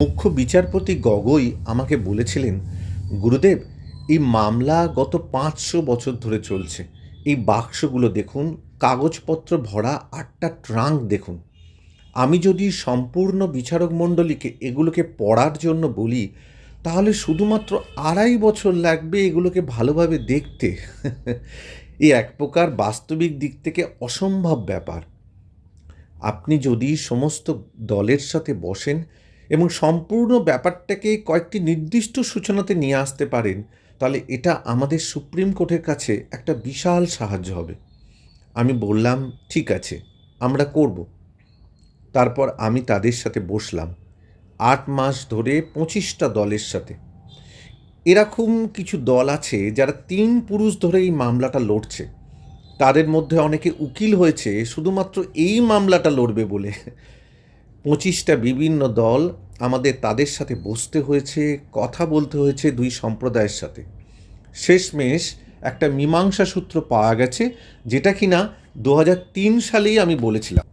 মুখ্য বিচারপতি গগৈ আমাকে বলেছিলেন, গুরুদেব, এই মামলা গত পাঁচশো বছর ধরে চলছে। এই বাক্সগুলো দেখুন, কাগজপত্র ভরা আটটা ট্রাঙ্ক দেখুন। আমি যদি সম্পূর্ণ বিচারক মণ্ডলীকে এগুলোকে পড়ার জন্য বলি, তাহলে শুধুমাত্র আড়াই বছর লাগবে এগুলোকে ভালোভাবে দেখতে। এই এক প্রকার বাস্তবিক দিক থেকে অসম্ভব ব্যাপার। আপনি যদি সমস্ত দলের সাথে বসেন এবং সম্পূর্ণ ব্যাপারটাকে কয়েকটি নির্দিষ্ট সূচনাতে নিয়ে আসতে পারেন, তাহলে এটা আমাদের সুপ্রিম কোর্টের কাছে একটা বিশাল সাহায্য হবে। আমি বললাম, ঠিক আছে, আমরা করব। তারপর আমি তাদের সাথে বসলাম আট মাস ধরে পঁচিশটা দলের সাথে। এরকম কিছু দল আছে যারা তিন পুরুষ ধরে এই মামলাটা লড়ছে। তাদের মধ্যে অনেকে উকিল হয়েছে, শুধুমাত্র এই মামলাটা লড়বে বলে। পঁচিশটা বিভিন্ন দল আমাদের তাদের সাথে বসতে হয়েছে, কথা বলতে হয়েছে দুই সম্প্রদায়ের সাথে। শেষমেশ একটা মীমাংসা সূত্র পাওয়া গেছে, যেটা কিনা দু হাজার তিন সালেই আমি বলেছিলাম।